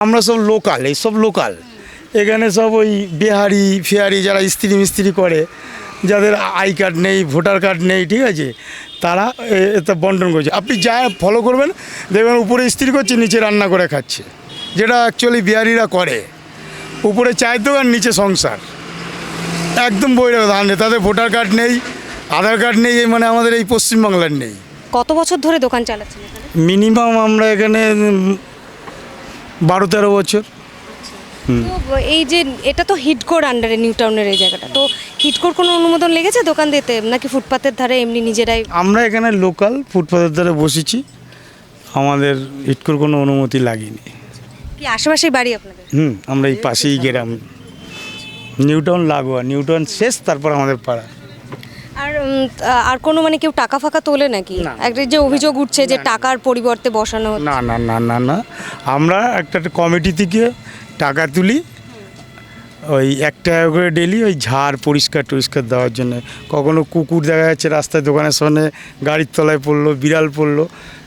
আমরা সব লোকাল এইসব লোকাল এখানে সব ওই বিহারি ফিহারি যারা স্ত্রী মিস্ত্রি করে যাদের আই কার্ড নেই ভোটার কার্ড নেই ঠিক আছে তারা এ- এটা বন্টন করছে। আপনি যা ফলো করবেন দেখবেন উপরে স্ত্রী করছে নিচে রান্না করে খাচ্ছে। যেটা অ্যাকচুয়ালি বিহারিরা করে। উপরে চায়ের দোকান নিচে সংসার। একদম বইরা ধান নেই তাদের ভোটার কার্ড নেই আধার কার্ড নেই এই মানে আমাদের এই পশ্চিমবাংলার নেই। কত বছর ধরে দোকান চালাচ্ছেন মিনিমাম আমরা এখানে বারো তেরো বছর তো এই যে এটা তো হিটকোর আন্ডারে নিউ টাউনের এই জায়গাটা। তো হিটকোর কোনো অনুমোদন লেগেছে দোকান দিতে? নাকি ফুটপাতের ধারে এমনি নিজেরাই আমরা এখানে লোকাল ফুটপাথের ধারে বসেছি। আমাদের ইটকোর কোনো অনুমতি লাগেনি। কি আশেপাশেই বাড়ি আপনাদের? হুম আমরা এই পাশেই গ্রাম। নিউটাউন লাগোয়া নিউটাউন শেষ তারপর আমাদের পাড়া। আর আর কোনো মানে কেউ টাকা ফাকা তোলে নাকি। একটা যে অভিযোগ উঠছে যে টাকার পরিবর্তে বসানো না না না না না। আমরা একটা কমিটি থেকে টাকা তুলি ওই এক টাকা করে ডেলি ওই ঝাড় পরিষ্কার টরিষ্কার দেওয়ার জন্য। কখনো কুকুর দেখা যাচ্ছে রাস্তায় দোকানের সামনে গাড়ির তলায় পড়ল বিড়াল পড়ল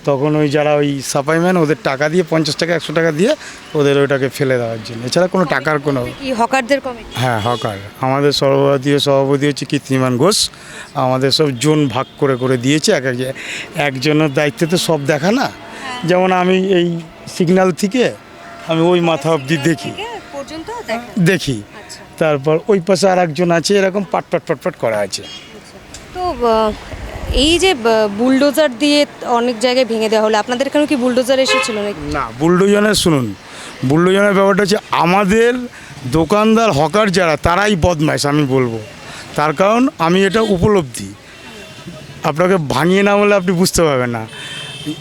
তখন ওই যারা ওই সাফাইম্যান ওদের টাকা দিয়ে পঞ্চাশ টাকা একশো টাকা দিয়ে ওদের ওইটাকে ফেলে দেওয়ার জন্য। এছাড়া কোনো টাকার কোনো হকারদের হ্যাঁ হকার। আমাদের সর্বভারতীয় সভাপতি হচ্ছে কীর্তিমান ঘোষ। আমাদের সব জোন ভাগ করে করে দিয়েছে। এক এক একজনের দায়িত্বে তো সব দেখা না। যেমন আমি এই সিগন্যাল থেকে আমি ওই মাথা অবধি দেখি। পর্যন্ত দেখি। আচ্ছা। তারপর ওই পাশে আর একজন আছে এরকম পাট পাট পাট পাট করা আছে। তো এই যে বুলডোজার দিয়ে অনেক জায়গায় ভেঙে দেওয়া হলো আপনাদের এখানে কি বুলডোজার এসেছিল নাকি? না বুলডোজনের শুনুন বুলডোজনের ব্যাপারটা হচ্ছে আমাদের দোকানদার হকার যারা তারাই বদমাইশ আমি বলব। তার কারণ আমি এটা উপলব্ধি। আপনাকে ভাঙিয়ে না বলে আপনি বুঝতে পারবেন না।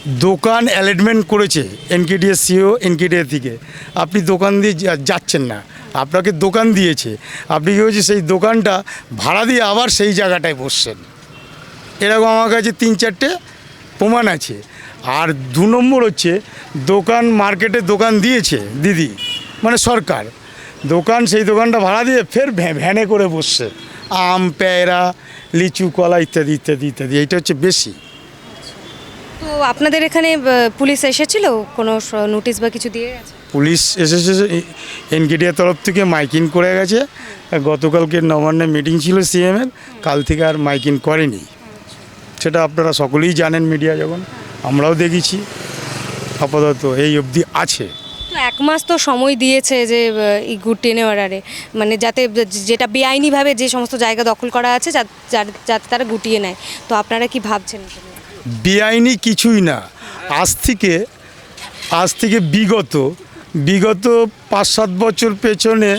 দোকান অ্যালেটমেন্ট করেছে এনকেডিএ সিও এনকেডিএ থেকে। আপনি দোকান দিয়ে যাচ্ছেন না। আপনাকে দোকান দিয়েছে। আপনি কী হচ্ছে সেই দোকানটা ভাড়া দিয়ে আবার সেই জায়গাটায় বসছেন? এরকম আমার কাছে তিন চারটে প্রমাণ আছে। আর দু নম্বর হচ্ছে, দোকান মার্কেটে দোকান দিয়েছে দিদি মানে সরকার। দোকান সেই দোকানটা ভাড়া দিয়ে ফের ভ্যা- ভ্যানে করে বসছে। আম, পেয়ারা, লিচু, কলা ইত্যাদি ইত্যাদি ইত্যাদি। এইটা হচ্ছে বেশি। তো আপনাদের এখানে পুলিশ এসেছিল? কোনো নোটিশ বা কিছু দিয়ে গেছে? পুলিশ এসেছে এনকেডিয়ার তরফ থেকে মাইকিং করে গেছে। গতকালকে নবান্নে মিটিং ছিল সিএমের কাল থেকে আর মাইকিং করেনি। সেটা আপনারা সকলেই জানেন মিডিয়া যখন আমরাও দেখেছি। আপাতত এই অবধি আছে। এক মাস তো সময় দিয়েছে যে এই গুড টেনে অর্ডারে মানে যাতে যেটা বেআইনিভাবে যে সমস্ত জায়গা দখল করা আছে যাতে তারা গুটিয়ে নেয়। তো আপনারা কি ভাবছেন? বেআইনি কিছুই না। আজ থেকে আজ থেকে বিগত বিগত পাঁচ সাত বছর পেছনে,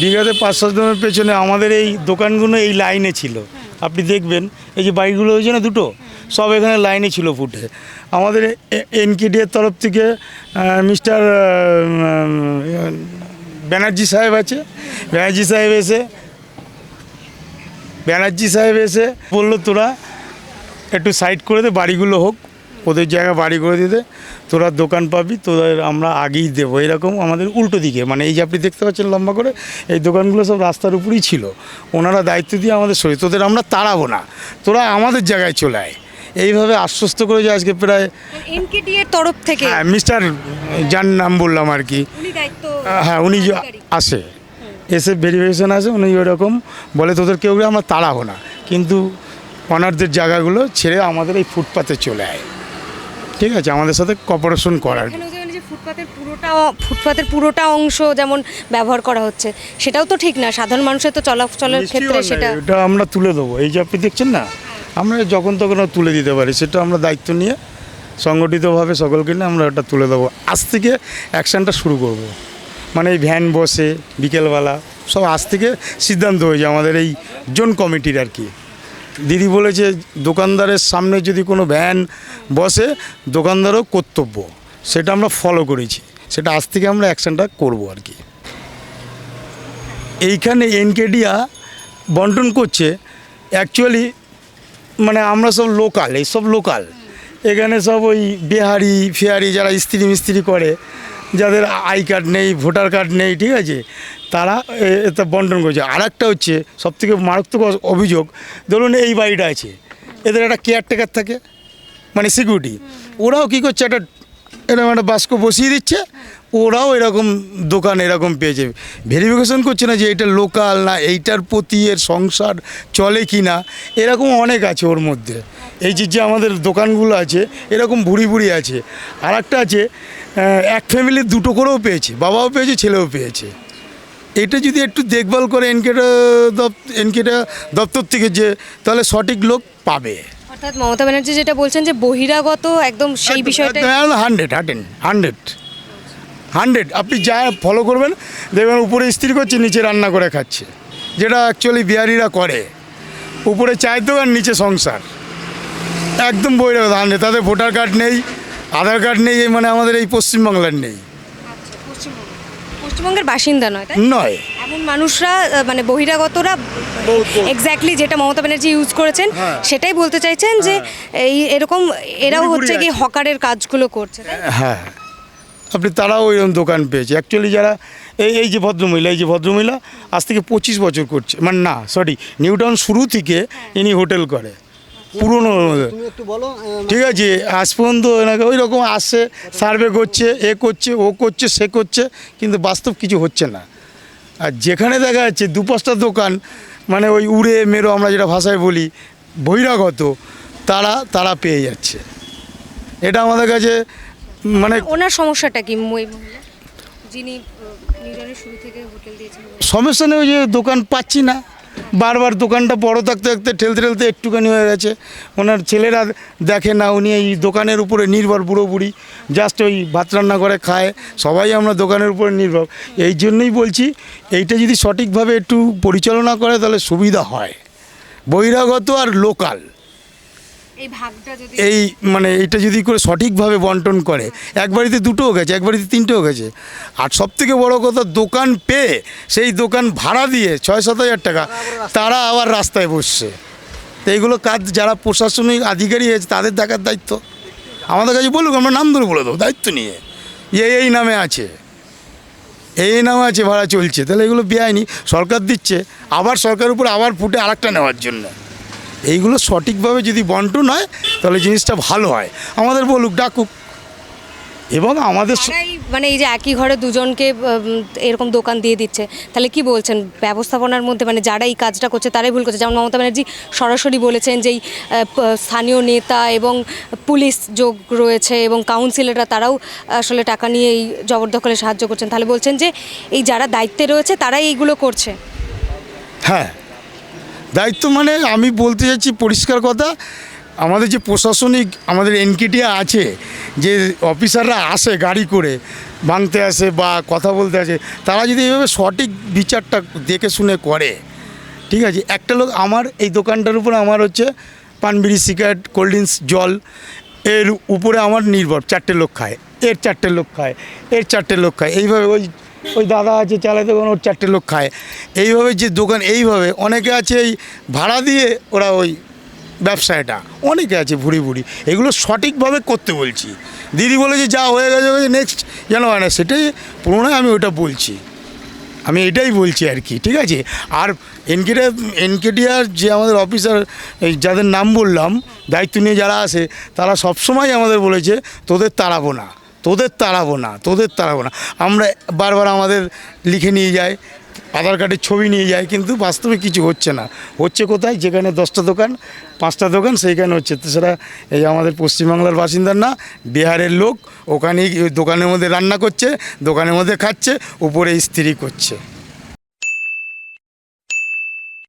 বিগত পাঁচ সাত বছর পেছনে আমাদের এই দোকানগুলো এই লাইনে ছিল। আপনি দেখবেন, এই যে বাইকগুলো হয়েছে না দুটো, সব এখানে লাইনে ছিল ফুটে। আমাদের এনকেডিএর তরফ থেকে মিস্টার ব্যানার্জি সাহেব আছে। ব্যানার্জি সাহেব এসে, ব্যানার্জি সাহেব এসে বলল, তোরা একটু সাইড করে দে বাড়িগুলো হোক। ওদের জায়গা বাড়ি করে দিতে তোরা দোকান পাবি তোদের আমরা আগেই দেবো। এরকম আমাদের উল্টো দিকে। মানে এই যে আপনি দেখতে পাচ্ছেন লম্বা করে এই দোকানগুলো সব রাস্তার উপরেই ছিল। ওনারা দায়িত্ব দিয়ে আমাদের শরীর তোদের আমরা তাড়াবো না। তোরা আমাদের জায়গায় চলে আয়। এইভাবে আশ্বস্ত করে যে আজকে প্রায় এনকেডি এর তরফ থেকে হ্যাঁ মিস্টার যার নাম বললাম আর কি। হ্যাঁ উনি যে আসে। এসে ভেরিফিকেশন আসে উনি ওরকম বলে তোদের কেউ আমরা তাড়াবো না। কিন্তু অনারদের জায়গাগুলো ছেড়ে আমাদের এই ফুটপাতে চলে আয়। ঠিক আছে? আমাদের সাথে কপারেশন করার। ফুটপাতের পুরোটা ফুটপাতের পুরোটা অংশ যেমন ব্যবহার করা হচ্ছে সেটাও তো ঠিক না। সাধারণ মানুষের তো চলাচলের ক্ষেত্রে সেটা। এটা আমরা তুলে দেবো। এই যে আপনি দেখছেন না আমরা যখন তখন তুলে দিতে পারি সেটা আমরা দায়িত্ব নিয়ে সংগঠিতভাবে সকলকে নিয়ে আমরা ওটা তুলে দেবো। আজ থেকে অ্যাকশানটা শুরু করব। মানে এই ভ্যান বসে বিকেলবেলা সব আজ থেকে সিদ্ধান্ত হয়েছে আমাদের এই জোন কমিটির আর কি। দিদি বলেছে, দোকানদারের সামনে যদি কোনো ভ্যান বসে, দোকানদারও কর্তব্য। সেটা আমরা ফলো করেছি। সেটা আজ থেকে আমরা অ্যাকশানটা করব আর কি। এইখানে এনকেডিয়া বন্টন করছে। অ্যাকচুয়ালি মানে আমরা সব লোকাল এই সব লোকাল এখানে সব ওই বিহারি, ফিহারি যারা স্ত্রী মিস্ত্রি করে যাদের আই কার্ড নেই, ভোটার কার্ড নেই, ঠিক আছে, তারা এটা বন্টন করছে। আর একটা হচ্ছে, সবথেকে মারাত্মক অভিযোগ, ধরুন এই বাড়িটা আছে, এদের একটা কেয়ারটেকার থাকে মানে সিকিউরিটি। ওরাও কী করছে, একটা এরকম একটা বাস্ক বসিয়ে দিচ্ছে, ওরাও এরকম দোকান এরকম পেয়েছে। ভেরিফিকেশন করছে না যে এটা লোকাল না, এইটার প্রতি এর সংসার চলে কি না, এরকম অনেক আছে ওর মধ্যে। এই যে যে আমাদের দোকানগুলো আছে, এরকম ভুড়ি ভুড়ি আছে। আর একটা আছে এক ফ্যামিলির দুটো করেও পেয়েছে বাবাও পেয়েছে ছেলেও পেয়েছে। এটা যদি একটু দেখভাল করে এনকেটা দপ্তর এনকেটা দপ্তর থেকে যে তাহলে সঠিক লোক পাবে। অর্থাৎ মমতা ব্যানার্জি যেটা বলছেন যে বহিরাগত একদম সেই বিষয়টা হান্ড্রেড হান্ড্রেড হান্ড্রেড হান্ড্রেড আপনি যা ফলো করবেন দেখবেন উপরে ইস্ত্রি করছে নিচে রান্না করে খাচ্ছে। যেটা অ্যাকচুয়ালি বিহারিরা করে। উপরে চায়ের দোকান নিচে সংসার। একদম বইরা হান্ড্রেড তাদের ভোটার কার্ড নেই। আধার কার্ড নেই মানে আমাদের এই পশ্চিমবাংলার নেই। পশ্চিমবঙ্গের বাসিন্দা নয় নয়। এমন মানুষরা মানে বহিরাগতরা এক্স্যাক্টলি যেটা মমতা ব্যানার্জি ইউজ করেছেন হ্যাঁ। সেটাই বলতে চাইছেন যে এই এরকম এরাও হচ্ছে কি হকারের কাজগুলো করছে? হ্যাঁ। আপনি তারাও ওইরকম দোকান পেয়েছে। অ্যাকচুয়ালি যারা এই এই যে ভদ্রমহিলা এই যে ভদ্রমহিলা আজ থেকে পঁচিশ বছর করছে। মানে না সরি নিউটাউন শুরু থেকে ইনি হোটেল করে। পুরনো তুমি একটু বলো আহ, ঠিক আছে আজ পর্যন্ত এনাকে ওই রকম আসছে সার্ভে করছে এ করছে ও করছে সে করছে কিন্তু বাস্তব কিছু হচ্ছে না। আর যেখানে দেখা যাচ্ছে দু পাঁচটা দোকান মানে ওই উড়ে মেরো আমরা যেটা ভাষায় বলি বহিরাগত তারা তারা পেয়ে যাচ্ছে। এটা আমাদের কাছে মানে ওনার সমস্যাটা কি সমস্যা নেই, ওই যে দোকান পাচ্ছি না। বারবার দোকানটা বড় থাকতে থাকতে ঠেলতে ঠেলতে একটুখানি হয়ে গেছে। ওনার ছেলেরা দেখে না, উনি এই দোকানের উপরে নির্ভর বুড়ো বুড়ি জাস্ট ওই ভাত রান্না করে খায়। সবাই আমরা দোকানের উপরে নির্ভর। এই জন্যই বলছি, এইটা যদি সঠিকভাবে একটু পরিচালনা করে, তাহলে সুবিধা হয়। বহিরাগত আর লোকাল। এই মানে এটা যদি করে সঠিকভাবে বন্টন করে, এক বাড়িতে দুটোও গেছে, এক বাড়িতে তিনটেও গেছে। আর সব থেকে বড়ো কথা, দোকান পেয়ে সেই দোকান ভাড়া দিয়ে ছয়, সাত হাজার টাকা তারা আবার রাস্তায় বসছে। তো এইগুলো কাজ যারা প্রশাসনিক আধিকারিক আছে তাদের দেখার দায়িত্ব। আমাদের কাছে বলুক, আমরা নাম ধরে বলে দেবো, দায়িত্ব নিয়ে। এই এই নামে আছে। এই এই নামে আছে, ভাড়া চলছে। তাহলে এগুলো বেআইনি, সরকার দিচ্ছে, আবার সরকারের উপর আবার ফুটে আরেকটা নেওয়ার জন্য। এইগুলো সঠিকভাবে যদি বন্টন হয় তাহলে জিনিসটা ভালো হয়। আমাদের বলুক ডাকুক। এবং আমাদের মানে এই যে একই ঘরে দুজনকে এরকম দোকান দিয়ে দিচ্ছে তাহলে কি বলছেন? ব্যবস্থাপনার মধ্যে মানে যারা এই কাজটা করছে তারাই ভুল করছে। যেমন মমতা ব্যানার্জি সরাসরি বলেছেন যে স্থানীয় নেতা এবং পুলিশ যোগ রয়েছে এবং কাউন্সিলররা তারাও আসলে টাকা নিয়ে এই জবরদখলে সাহায্য করছেন। তাহলে বলছেন যে এই যারা দায়িত্বে রয়েছে তারাই এইগুলো করছে? হ্যাঁ দায়িত্ব মানে আমি বলতে চাচ্ছি পরিষ্কার কথা, আমাদের যে প্রশাসনিক আমাদের এনকেটিয়া আছে, যে অফিসাররা আসে গাড়ি করে, ভাঙতে আসে বা কথা বলতে আসে, তারা যদি এইভাবে সঠিক বিচারটা দেখে শুনে করে, ঠিক আছে? একটা লোক আমার এই দোকানটার উপরে আমার হচ্ছে পানবিড়ি, সিগারেট, কোল্ড ড্রিঙ্কস, জল, এর উপরে আমার নির্ভর, চারটে লোক খায়, এর চারটে লোক খায়, এর চারটে লোক খায়, এইভাবে ওই ওই দাদা আছে, চালাতে দোকান ওর চারটে লোক খায়। এইভাবে যে দোকান, এইভাবে অনেকে আছে এই ভাড়া দিয়ে ওরা ওই ব্যবসাটা অনেকে আছে ভুড়ি ভুড়ি। এগুলো সঠিকভাবে করতে বলছি। দিদি বলে যে যা হয়ে গেছে নেক্সট যেন হয় না, সেটাই পুরোনো আমি ওটা বলছি। আমি এটাই বলছি আর কি, ঠিক আছে? আর এনকেটা এনকেটিআর যে আমাদের অফিসার যাদের নাম বললাম, দায়িত্ব নিয়ে যারা আসে, তারা সবসময় আমাদের বলেছে, তোদের তাড়াবো না। তোদের তাড়াবো না, তোদের তাড়াবো না। আমরা বারবার আমাদের লিখে নিয়ে যাই, আধার কার্ডের ছবি নিয়ে যায় কিন্তু বাস্তবে কিছু হচ্ছে না। হচ্ছে কোথায়? যেখানে দশটা দোকান, পাঁচটা দোকান, সেইখানে হচ্ছে। সেটা এই আমাদের পশ্চিমবাংলার বাসিন্দার না, বিহারের লোক, ওখানেই দোকানের মধ্যে রান্না করছে, দোকানের মধ্যে খাচ্ছে, উপরে স্ত্রী করছে।